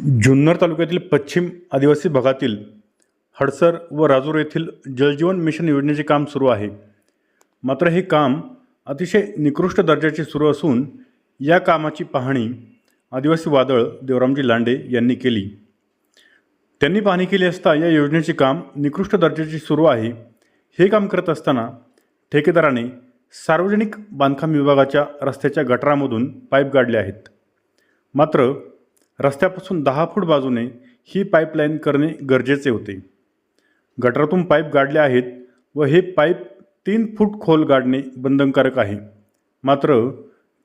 जुन्नर तालुक्यातील पश्चिम आदिवासी भागातील हडसर व राजूर येथील जलजीवन मिशन योजनेचे काम सुरू आहे. मात्र हे काम अतिशय निकृष्ट दर्जाचे सुरू असून या कामाची पाहणी आदिवासी वादळ देवरामजी लांडे यांनी केली. त्यांनी पाहणी केली असता या योजनेचे काम निकृष्ट दर्जाचे सुरू आहे. हे काम करत असताना ठेकेदाराने सार्वजनिक बांधकाम विभागाच्या रस्त्याच्या गटारामधून पाईप गाडले आहेत. मात्र रस्त्यापासून दहा फूट बाजूने ही पाईपलाईन करणे गरजेचे होते. गटारातून पाईप गाडले आहेत व हे पाईप तीन फूट खोल गाडणे बंधनकारक आहे. मात्र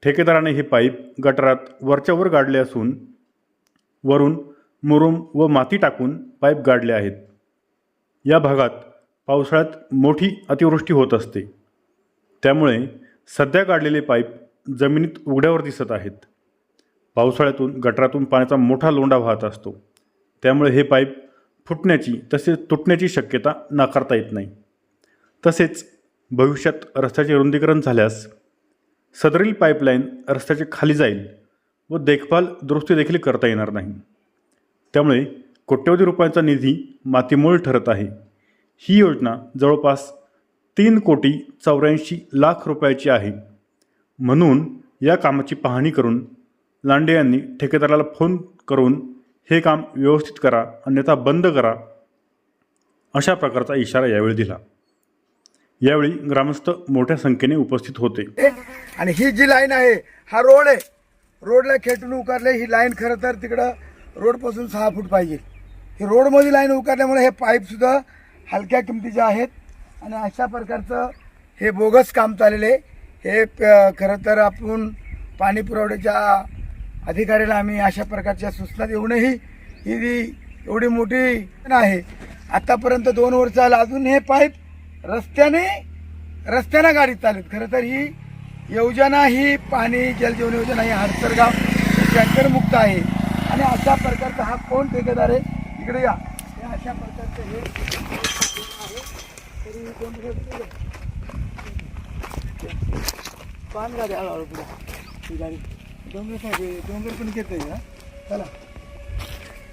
ठेकेदाराने हे पाईप गटारात वरच्यावर गाडले असून वरून मुरुम व माती टाकून पाईप गाडले आहेत. या भागात पावसाळ्यात मोठी अतिवृष्टी होत असते. त्यामुळे सध्या गाडलेले पाईप जमिनीत उघड्यावर दिसत आहेत. पावसाळ्यातून गटारातून पाण्याचा मोठा लोंढा वाहत असतो. त्यामुळे हे पाईप फुटण्याची तसेच तुटण्याची शक्यता नाकारता येत नाही. तसेच भविष्यात रस्त्याचे रुंदीकरण झाल्यास सदरील पाईपलाईन रस्त्याच्या खाली जाईल व देखभाल दुरुस्ती देखील करता येणार नाही. त्यामुळे कोट्यवधी रुपयांचा निधी मातीमोल ठरत आहे. ही योजना जवळपास तीन कोटी चौऱ्याऐंशी लाख रुपयाची आहे. म्हणून या कामाची पाहणी करून लांडे यांनी ठेकेदाराला फोन करून हे काम व्यवस्थित करा अन्यथा बंद करा अशा प्रकारचा इशारा यावेळी दिला. यावेळी ग्रामस्थ मोठ्या संख्येने उपस्थित होते. आणि ही जी लाईन आहे हा रोड आहे. रोडला खेटून उकारले ही लाईन खरं तर तिकडं रोडपासून सहा फूट पाहिजे. ही रोडमध्ये लाईन उकारल्यामुळे हे पाईपसुद्धा हलक्या किमतीचे आहेत. आणि अशा प्रकारचं हे बोगस काम चाललेलं आहे. हे प- खरं तर आपण पाणी पुरवठ्याच्या अधिकाऱ्याला आम्ही अशा प्रकारच्या सूचना देऊनही ही एवढी मोठी आहे आतापर्यंत दोन वर्ष आलं अजून हे पाईप रस्त्याने रस्त्यानं गाडी चालत. खरं तर ही योजना ही पाणी जलजीवन योजना ही हडसर टँकरमुक्त आहे. आणि अशा प्रकारचा हा कोण ठेकेदार आहे? इकडे या. हे अशा प्रकारचं हे तरी कोण पान गाडी हळूहळू ही गाडी. डोंगर डोंगर पण घेत या चला.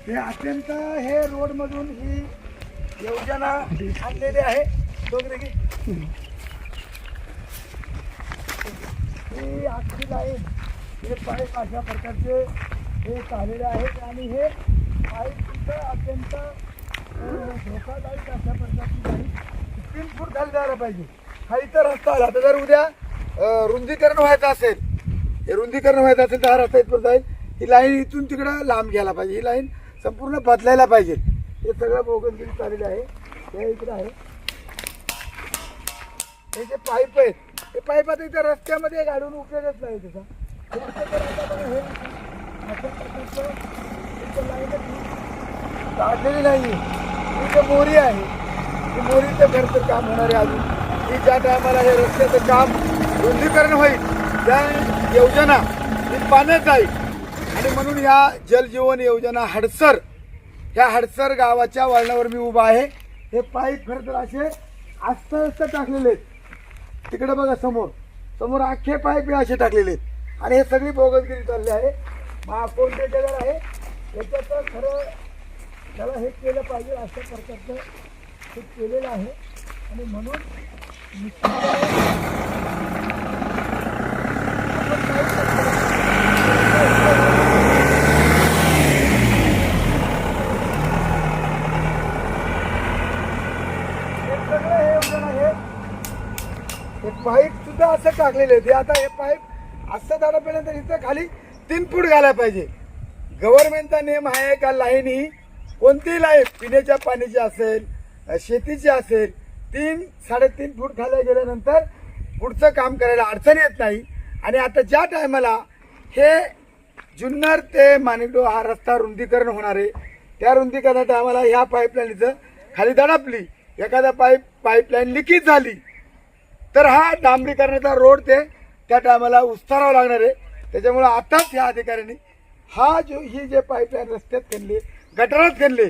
हे अत्यंत हे रोडमधून ही योजना आणलेली आहे. डोंगरे की ही आखरी लाईन हे पाईप अशा प्रकारचे हे चाललेले आहेत आणि हे पाईप सुद्धा अत्यंत धोकादायक अशा प्रकारची लाईन तीन फूट खाली जायला पाहिजे. हा तर रस्ता आला. आता जर उद्या रुंदीकरण व्हायचं असेल हे रुंदीकरण व्हायचं असेल तर हा रस्ता इथपर्यंत जाईल. ही लाईन इथून तिकडं लांब घ्यायला पाहिजे. ही लाईन संपूर्ण बदलायला पाहिजे. हे सगळं बोगनगिरी चाललेलं आहे. हे इकडं आहे. हे जे पाईप आहेत हे पाईप आता इथं रस्त्यामध्ये गाडून उपयोगच नाही त्याचा. काढलेली नाही ही जे मोरी आहे ही मोरीचं घरचं काम होणार आहे अजून. ही ज्या टायमाला हे रस्त्याचं काम रुंदीकरण होईल त्या योजना ही पाण्यात जाईल. आणि म्हणून ह्या जलजीवन योजना हडसर ह्या हडसर गावाच्या वळणावर मी उभा आहे. हे पाईप खरं तर असे आस्त आस्त टाकलेले आहेत. तिकडे बघा समोर. समोर अख्खे पाईप हे असे टाकलेले आहेत. आणि हे सगळी बोगसगिरी चालली आहे. महापौर ठेकेदार आहे. याच्यात खरं त्याला हे केलं पाहिजे अशा प्रकारचं हे केलेलं आहे. आणि म्हणून निश्चितपणे आपण काय हे सगळं हे योजना हे हे पाईप सुद्धा असं टाकलेले ते आता हे पाईप असं झाडापर्यंत इथं खाली तीन फूट घालायला पाहिजे. गव्हर्नमेंटचा नियम आहे का लाईन ही कोणतीही लाईन पिण्याच्या पाण्याची असेल शेतीची असेल तीन साडेतीन फूट खाली गेल्यानंतर पुढचं काम करायला अडचण येत नाही. आणि आता ज्या टायमाला हे जुन्नर ते माणिकडो हा रस्ता रुंदीकरण होणार आहे त्या रुंदीकरण टायमाला ह्या पाईपलाईनचं खाली दडपली. एखादा पाईप पाईपलाईन लिकेज झाली. तर हा डांबरीकरणाचा रोड ते त्या टायमाला उस्तारावं लागणार आहे. त्याच्यामुळं आताच या अधिकाऱ्यांनी हा जो ही जे पाईपलाईन रस्त्यात खणली गटारात खणली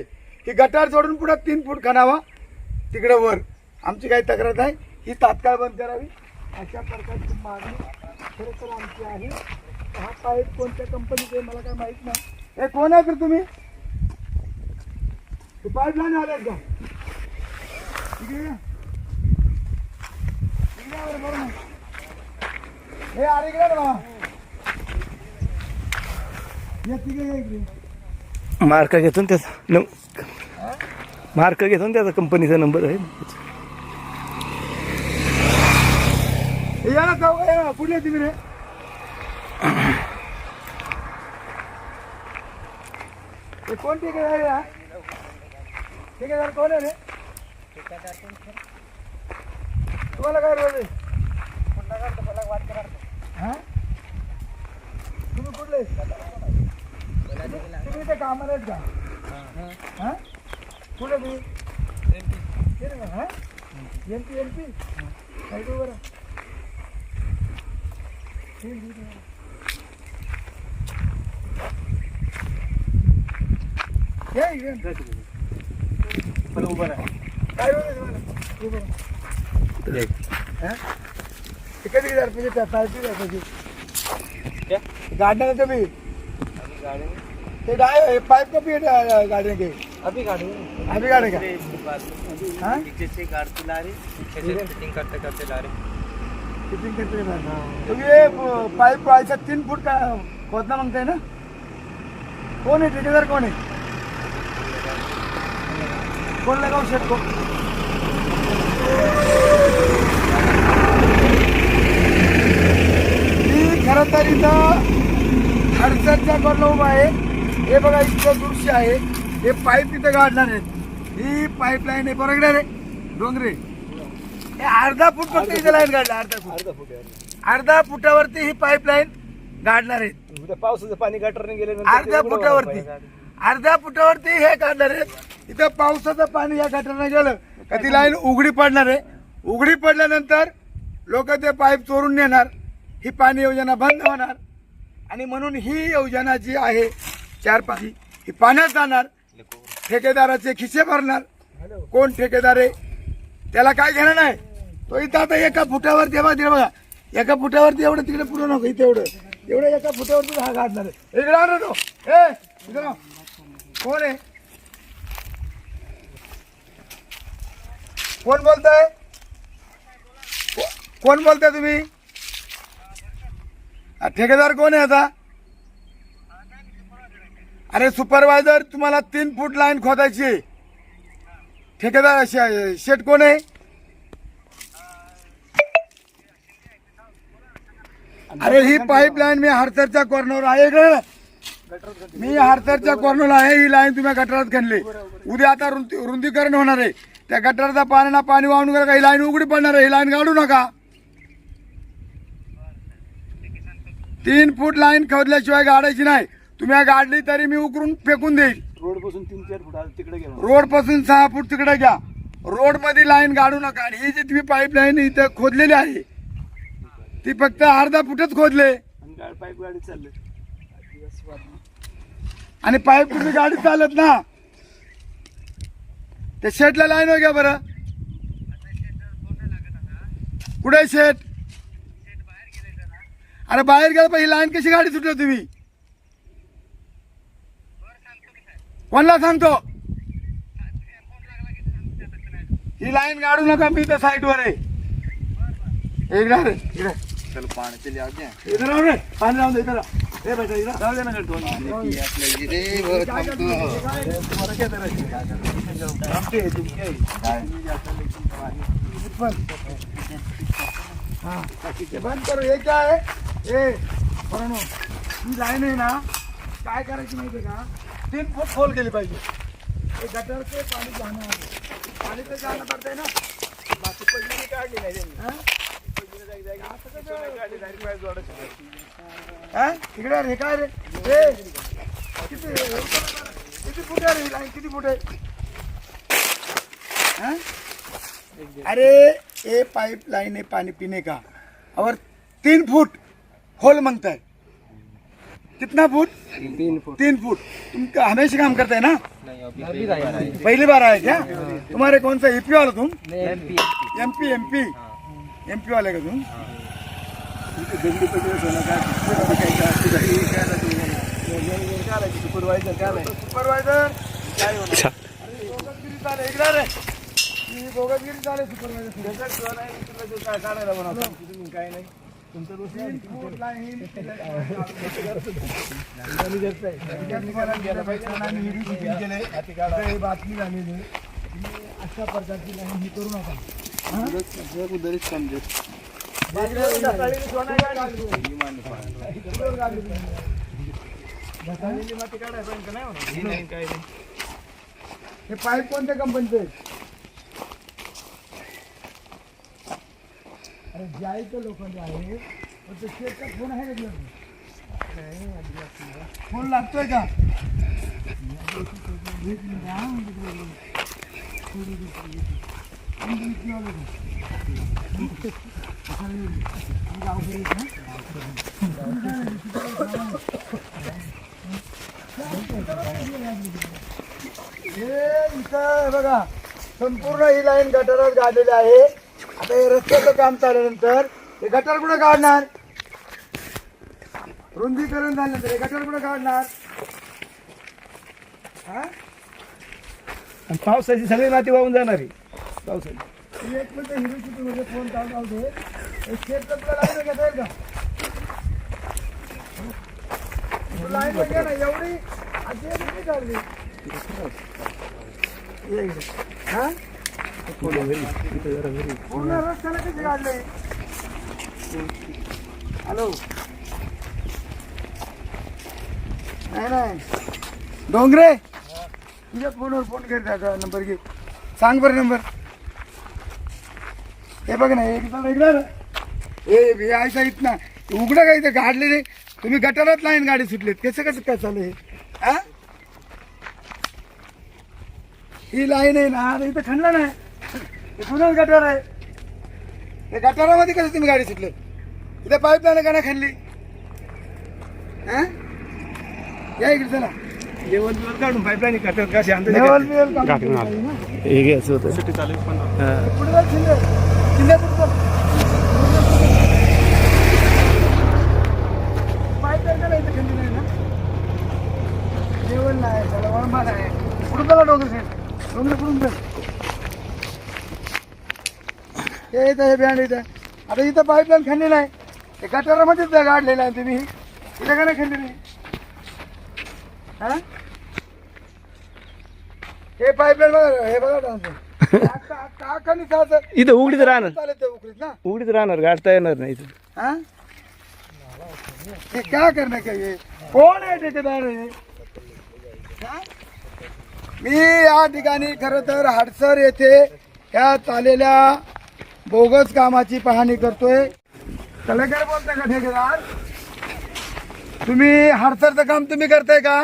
ही गटार सोडून पुढे तीन फूट खणावा तिकडं वर. आमची काही तक्रार नाही ही तात्काळ बंद करावी. अशा प्रकारची मागणी खरं तर आमची आहे. हा पाईप कोणत्या कंपनीचे मला काय माहीत नाही. हे कोण आहे तर तुम्ही? पाईपलाईन आल्यात का? ठीक इकडे या बरं, बरं ना. हे अरे इकडे मार्क घेतो ना त्याचा मार्क घेतो ना त्याचा कंपनीचा नंबर आहे. या ना चौघ या कुठले तुम्ही रे. हे कोण ठेकेदार आहे? ठेकेदार कोण आहे रे? तुम्हाला काय रोज आहे हा? तुम्ही कुठले तुम्ही इथे कामाला आहेत का हा? कुठे तुम्ही ते ना, हा? एमपी एमपी काय बरं या इकडे. काय होतं तुम्हाला? उभं राहा. हा? ते कधी गेल्यावर म्हणजे त्या पार्टी दाखवायची. गाडीनं कमी ते डाय पाईप कमी आहे गाडीने के? अभी गाड़ी अभी गाडी का? हाँ? से गाड़ी ला रही पीछे से फिटिंग करते करते ला रही फिटिंग करते हैं। ना। तो ये प- पाइप को ऐसा तीन फुट का खोदना मांगते हैं ना? कौन है? ठेकेदार कौन है? कौन लगाओ शेट को मी खरं तर इथं हडसरच्या कॉर्नर उभा आहे. हे बघा इतकं दृश्य आहे. हे पाईप तिथे गाडणार आहेत. ही पाईपलाईन आहे. बरोबर रे? डोंगरे. हे अर्धा फूट फक्त इथे लाईन काढला अर्धा फूट. अर्धा फुटावरती ही पाईपलाईन गाडणार आहेत. उद्या पावसाचं पाणी गटरने गेले अर्ध्या फुटावरती. अर्ध्या फुटावरती हे काढणार आहेत. इथं पावसाचं पाणी या गटारनं गेलं का ती लाईन उघडी पडणार आहे. उघडी पडल्यानंतर लोक ते पाईप चोरून नेणार. ही पाणी योजना बंद होणार. आणि म्हणून ही योजना जी आहे चार पाच ही पाण्यात जाणार. ठेकेदाराचे खिसे भरणार. कोण ठेकेदार आहे? त्याला काय घेणार नाही. तो इथं आता एका फुटावर तेव्हा दे बघा. एका फुटावरती एवढं तिकडे पुढं नको इथे एवढं. एवढं एका फुटावरती हा घालणार आहे. इकडे आण तो. ए इकडे कोण आहे? कोण बोलताय? कोण बोलताय तुम्ही? ठेकेदार कोण आहे आता? अरे सुपरवायझर तुम्हाला तीन फूट लाईन खोदायची ठेकेदार शे- शेट कोण आहे? अरे ही पाईपलाईन मी हरसरच्या कॉर्नर आहे का मी हरसरच्या कॉर्नर आहे. ही लाईन तुम्ही गटारात खणली उद्या आता रुंदी- रुंदीकरण होणार आहे. त्या गटाराचा पाण्याला पाणी वाहून गेलं का? ही लाईन उघडी पडणार आहे. ही लाईन काढू नका. तीन फूट लाईन खोदल्याशिवाय गाडायची नाही. तुम्ही गाडली तरी मी उकरून फेकून देईल. रोडपासून तीन चार फुट तिकडे गेलो. रोडपासून सहा फूट तिकडे घ्या. रोडमध्ये लाईन गाडू नका. आणि ही जी तुम्ही पाईप लाईन इथं खोदलेली आहे ती फक्त अर्धा फुटच खोदले. पाईप गाडी चालली. आणि पाईप तुम्ही गाडी चालत ना. ते शेटला लाईन हो घ्या बरं. कुठे शेट अरे बाहेर गेलं पण ही लाईन कशी गाडी सुटली तुम्ही कोणला सांगतो ही लाईन काढू नका मी तर साईडवर आहे इकडे रे, इकडे चल पाणी चली आगे। इधर राहू रे पाणी राहून दे इधर राह. ए बेटा इधर राहू दे ना. हा. ते बंद करू हे काय आहे ए बरं ही लाईन आहे ना काय करायची माहिती आहे का? तीन फूट खोल केली पाहिजे. हे गटरचे पाणी जाणं पाणी तर जाणं पडतंय ना. बाकी पहिली काढली नाही त्यांनी. हा? असं कसं? हा? इकडे रे काय रे. ए, किती किती फुट आहे रे लाईन? किती फुट आहे? अरे ये पाइप लाइन है पानी पीने का? और तीन फुट. होल माँगता है। कितना फुट तीन फुट तीन फुट तुम हमेशा काम करते हैं ना? नहीं अभी अभी पहली बार आए क्या? तुम्हारे कौन सा ईपी वाले तुम? MP MP. MP MP. वाले का तुम? सुपरवायझर काय सुपरवायझर चालेल इकडे रे ही बोगसगिरी चालेल सुपरवायझर काय नाही। तुमचं दोष ही बातमी झालेली आहे. तुम्ही अशा प्रकारची लाईन ही करू नका. हे? पाईप कोणत्या कंपनीचे आहे? जायचं लोखंड आहे पण ते शेतचा फोन आहे का तुझ्याकडे? फोन लागतोय का हे इथं बघा संपूर्ण ही लाईन गटारात गाडलेली आहे. आता हे रस्त्याचं काम चालल्यानंतर हे गटार कुठं काढणार? रुंदीकरण झाल्यानंतर हे गटार कुठं काढणार? हा? आणि पावसाची सगळी माती वाहून जाणार आहे. पावसाची. एक मिनिट हिरो शूटिंगमध्ये फोन चालू राहू दे. हे शेतचं तुला लाईन घेता येईल का? लाईन घ्या ना एवढी किती काढली ये इकडे. हा? हॅलो नाही नाही डोंगरे. तुझ्या फोनवर फोन कर त्याचा नंबर घे. सांग बरं नंबर. हे बघ ना एक जण इकडं ना. हे ना उघडं काय इथं? गाडले रे. तुम्ही गटारात लाईन गाडी सुटलेत. कसं कसं काय चालू हे? ही लाईन आहे ना आता इथं खणलं नाही. हे पुन्हाच गटार आहे? हे गटारामध्ये कसं तुम्ही गाडी सुटले? इथं पाईप लाईन का नाही खणली हा? या इकडे चला. लेवल बिवल काढून पाईपलाईन कशी लेवल बिवल. हे घ्यायचं होतं. पुढे शिंदे. इथं खंडी नाही ना? जेवण नाही चला डोंगर साईड डोंगर पुढून चल हे इथं हे बँड इथं. आता इथं पाईपलाईन खंडी नाही. ते गटारामध्येच गाडलेलं आहे तुम्ही. इथं का नाही खंडी नाही हा? हे पाईपलाईन बघा हे बघा डान्स काकानी चालतं इथं उघडीच राहणार. चालेल ते उकळीत ना? उघडीच राहणार गाडता येणार नाही इथं. हाँ? क्या करने का ये कोण आहे ठेकेदार हे? हा? मी या ठिकाणी खर तर हडसर येथे या चाललेल्या बोगस कामाची पाहणी करतोय. कलेकर बोलताय का ठेकेदार? तुम्ही हारसरचं काम तुम्ही करताय का?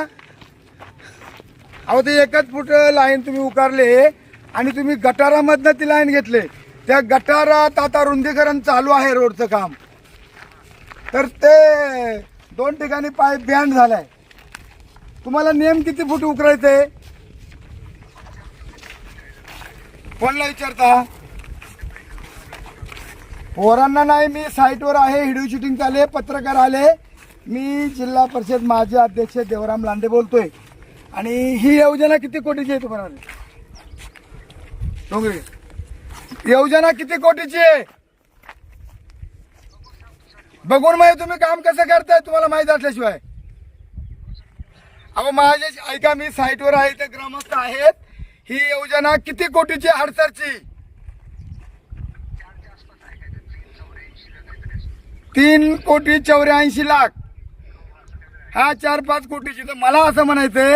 अहो ते एकच फूट लाईन तुम्ही उकारले आणि तुम्ही गटारामधनं ती लाईन घेतले. त्या गटारात आता रुंदीकरण चालू आहे रोडचं काम. तर ते दोन ठिकाणी पाईप बँड झालाय. तुम्हाला नेम किती फूट उकरायचंय? कोणला विचारता? पोरांना नाही मी साईटवर आहे व्हिडिओ शूटिंग चालले पत्रकार आले. मी जिल्हा परिषद माझे अध्यक्ष देवराम लांडे बोलतोय. आणि ही योजना किती कोटीची आहे तुम्हाला? डोंगरे. योजना किती कोटीची आहे? बघून माहिती तुम्ही काम कसं करताय तुम्हाला माहीत असल्याशिवाय. अहो माझे ऐका मी साईटवर आहे ते ग्रामस्थ आहेत. ही योजना किती कोटीची आहे हडसरची? तीन कोटी चौऱ्याऐंशी लाख. हा चार पाच कोटीची तर मला असं म्हणायचंय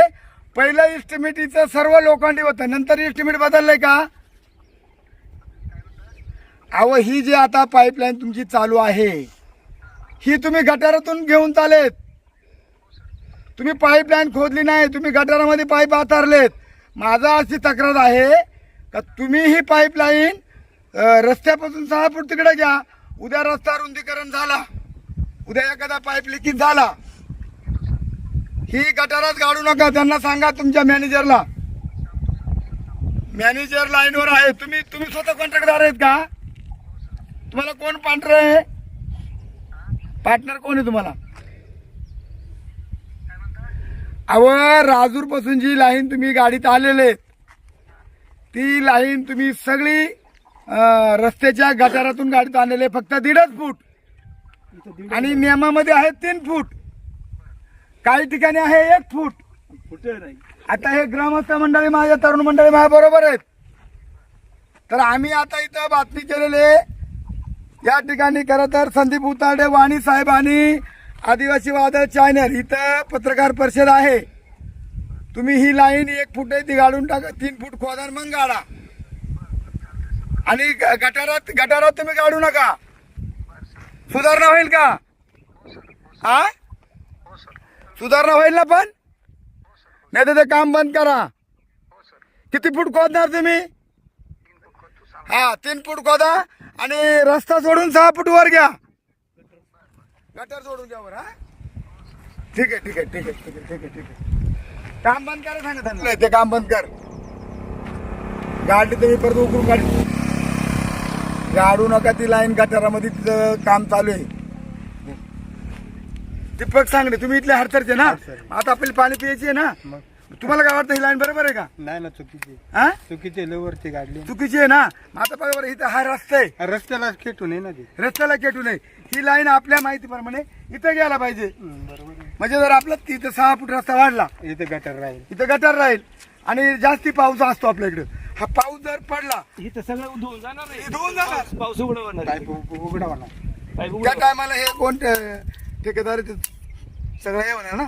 पहिलं इस्टिमेटीचं सर्व लोखंडी होतं नंतर इस्टिमेट बदललंय का? अहो ही जी आता पाईपलाईन तुमची चालू आहे ही तुम्ही गटारातून घेऊन चालेत. तुम्ही पाईपलाईन खोदली नाही तुम्ही गटारामध्ये पाईप आतारलेत. माझा अशी तक्रार आहे का तुम्ही ही पाईपलाईन रस्त्यापासून सहा फूट तिकडे घ्या. उद्या रस्ता रुंदीकरण झाला. उद्या एखादा पाईप लिकेज झाला. ही गटारात गाडू नका त्यांना सांगा तुमच्या मॅनेजरला. मॅनेजर लाईनवर आहे. तुम्ही तुम्ही स्वतः कॉन्ट्रॅक्टदार आहेत का? तुम्हाला कोण पांढर आहे? पार्टनर कोण आहे तुम्हाला? अव राजूरपासून जी लाईन तुम्ही गाडीत आलेले आहेत ती लाईन तुम्ही सगळी रस्त्याच्या गटारातून गाडीत आणलेले फक्त दीडच फूट. आणि नियमामध्ये आहे तीन फूट. काही ठिकाणी आहे एक फूट. आता हे ग्रामस्थ मंडळी माझ्या तरुण मंडळी माझ्या बरोबर आहेत. तर आम्ही आता इथं बातमी केलेले या ठिकाणी खरं तर संदीप उताडे वाणी साहेब आणि आदिवासी वादळ चॅनल इथं पत्रकार परिषद आहे. तुम्ही ही लाईन एक फूट आहे ती गाडून टाका तीन फूट खोदार मग गाडा आणि ग- गटारात गटारात तुम्ही काढू नका. सुधारणा होईल का? हा सुधारणा होईल ना पण? नाही तर ते काम बंद करा. किती फूट खोदणार तुम्ही? हा तीन फूट खोदा आणि रस्ता सोडून सहा फूट वर घ्या. गटर सोडून घ्या वर हा? ठीक आहे ठीक आहे ठीक आहे ठीक आहे ठीक आहे ठीक आहे. काम बंद करा सांगा नाही, ते काम बंद कर. गाडी तुम्ही परत उकरून गाडी गाडू नका ती लाईन गटारामध्ये तिचं काम चालू आहे. दीपक सांगणे तुम्ही इथले हरतरचे ना? आता आपल्याला पाणी प्यायची आहे ना? तुम्हाला काय वाटतं ही लाईन बरोबर आहे का? नाही ना चुकीची हा? चुकीचे लेवरती काढली चुकीची आहे ना? आता बघा बरं इथं हा रस्ता आहे. रस्त्याला खेटून आहे ना ते. रस्त्याला केटू नये ही लाईन आपल्या माहितीप्रमाणे इथं गेला पाहिजे. म्हणजे जर आपला तिथं सहा फूट रस्ता वाढला इथे गटर राहील. इथं गटार राहील आणि जास्ती पाऊस असतो आपल्या इकडे. हा पाऊस जर पडला इथं सगळं धुवून जाणार हे धुवून जाणार. पाऊस उघडं होणार पाईप उ- उघडा होणार. पाईप त्या टायमाला हे कोण ठेकेदार ते सगळं हे होणार ना?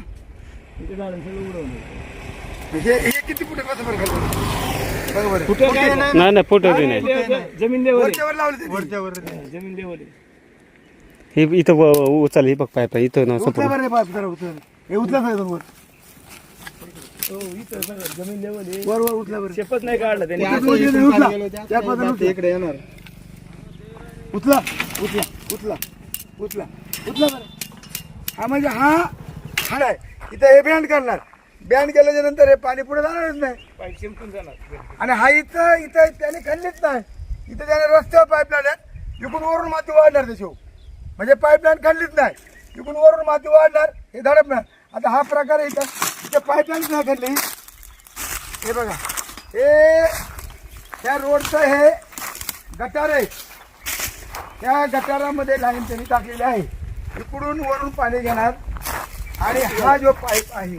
इथे जाणार सगळं उघडं होणार हे हे किती फुट कसं बरं खाली? बरोबर आहे. कुठं काय? नाही नाही फोटो बी नाही नाही. जमीन लेवल वरच्यावर लावले ते वरच्या वर जमीन लेवल हे इथं व- उचल हे बघ पाय पाय इथं ना उचला बरं हे पाईप जरा उचला. हे उचला वर हो जमीन लेवल आहे. वर वर उचला बरं. नाही काढला त्याने. इकडे येणार. उचला उचला उचला उचला उचला बरं. हा म्हणजे हा हाड आहे इथं हे बँड करणार. बँड केल्याच्यानंतर हे पाणी पुढे जाणारच नाही. शिंपून जाणार. आणि हा इथं इथं त्याने खाल्लीच नाही. इथं त्याने रस्त्यावर पाईपलाईन आहे इकडून वरून माती वाढणार त्याच्यावर. म्हणजे पाईपलाईन खाल्लीच नाही. इकडून वरून माती वाढणार हे धडपणार. आता हा प्रकार आहे इथं. इथं पाईपलाईन नाही खाल्ली हे बघा. हे त्या रोडचं हे गटार आहे. त्या गटारामध्ये लाईन त्यांनी टाकलेली आहे. इकडून वरून पाणी घेणार. आणि हा जो पाईप आहे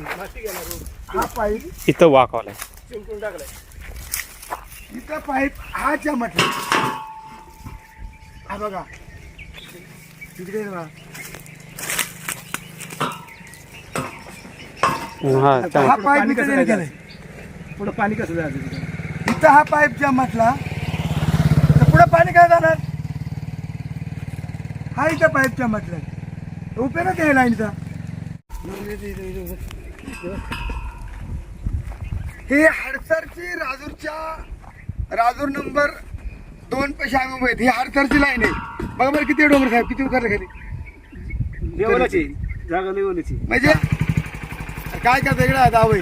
हा पाईप इथं वाकवलाय. शिंपून टाकलाय. इथं पाईप हाच्या म्हटलं. हा बघा. तिकडे बघा. हा चालेल. हा पाईप जायचं? केलंय? पुढं पाणी कसं जायचं तिथं? इथं हा पाईप जम म्हटला तर पुढे पाणी काय जाणार? हा इथं पाईप जम म्हटलं उपयोग आहे लाईनचा हे हडसरची राजूरच्या राजूर नंबर दोन पैसे आम्ही उभे आहेत. ही हडसरची लाईन आहे. बघा बरं किती डोंगर साहेब किती उतरले खाली? लेवलाची जागा लेवलाची म्हणजे काय करता इकडे दावे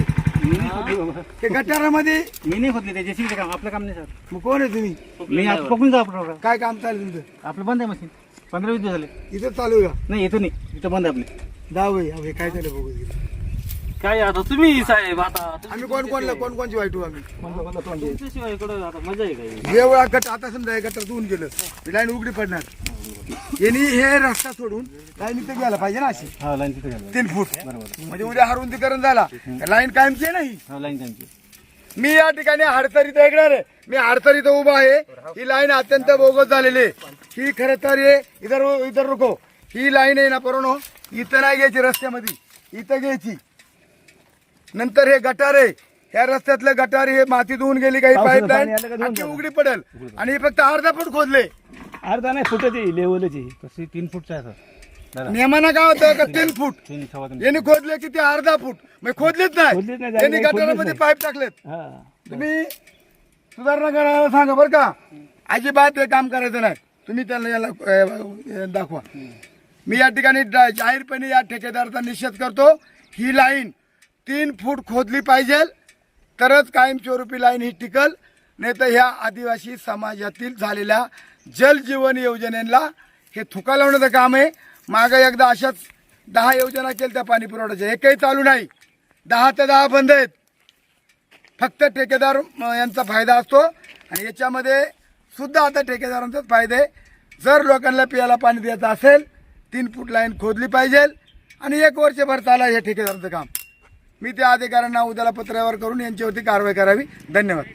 ते गटारामध्ये? मी नाही खोदली त्याची शिकले काम आपलं काम नाही सर. मग कोण आहे तुम्ही? मी आता पकडून जा आपलं program. काय काम चालू तुमचं? आपलं बंद आहे मशीन. पंधरा वीस दिवस झाले. इथं चालू आहे का? नाही इथं नाही. इथं बंद आहे आपले. दावे अवे काय झालं बघू इकडे. काय आता तुम्ही साहेब आता आम्ही कोण कोणला कोण कोणची वाईट आम्ही? तुमच्याशिवाय इकडं आता मजा आहे गट आता समजा हे गटर धुवून गेलं. ही लाईन उघडी पडणार. यांनी हे रस्ता सोडून लाईन इथं गेला पाहिजे ना अशी. हा लाईन तिथे तीन फूट. म्हणजे उद्या हरुंदीकरण झाला. लाईन कायमची आहे नाही हा? लाईन त्यांची मी या ठिकाणी हडसर इथं ऐकणार आहे. मी हडसर इथं उभा आहे. ही लाईन अत्यंत बोगस झालेली आहे. ही खरं तर हे इधर इधर रुको. ही लाईन आहे ना परोनो इथं नाही घ्यायची रस्त्यामध्ये. इथं घ्यायची. नंतर हे गटार आहे ह्या रस्त्यातलं गटार हे माती धुवून गेली काही पावसाचं पाईपलाईन पाणी आलं का धुवून अख्खी जातं. उघडी पडेल. आणि हे फक्त अर्धा फूट खोदले. अर्धा नाही फुटाची लेवलची तशी तीन फूटचा आहे सर. दादा नियमानं काय होतं का? तीन फूट. तीन सव्वा तीन यांनी खोदले किती? अर्धा फूट. मग खोदलीच खोदलीच नाही नाही, गटारामध्ये पाईप टाकलेत. हा. तुम्ही सुधारणा करायला सांगा बरं का. अजिबात हे काम करायचं नाही. तुम्ही त्यांना याला अ, दाखवा. मी या ठिकाणी जाहीरपणे या ठेकेदाराचा निषेध करतो. ही लाईन तीन फूट खोदली पाहिजे. तरच कायमस्वरूपी लाईन ही टिकल. नाही तर ह्या आदिवासी समाजातील झालेल्या जलजीवन योजनेला हे थुका लावण्याचं काम आहे. मागं एकदा अशाच दहा योजना केल्या त्या पाणी पुरवठ्याच्या. काही चालू नाही. दहा ते दहा बंद आहेत. फक्त ठेकेदार यांचा फायदा असतो. आणि याच्यामध्ये सुद्धा आता ठेकेदारांचाच फायदे जर लोकांना पियाला पाणी द्यायचं असेल तीन फूट लाईन खोदली पाहिजे. आणि एक वर्षभर चाला हे ठेकेदारांचं काम. मी त्या अधिकाऱ्यांना उद्याला पत्रावर करून यांच्यावरती कारवाई करावी. धन्यवाद.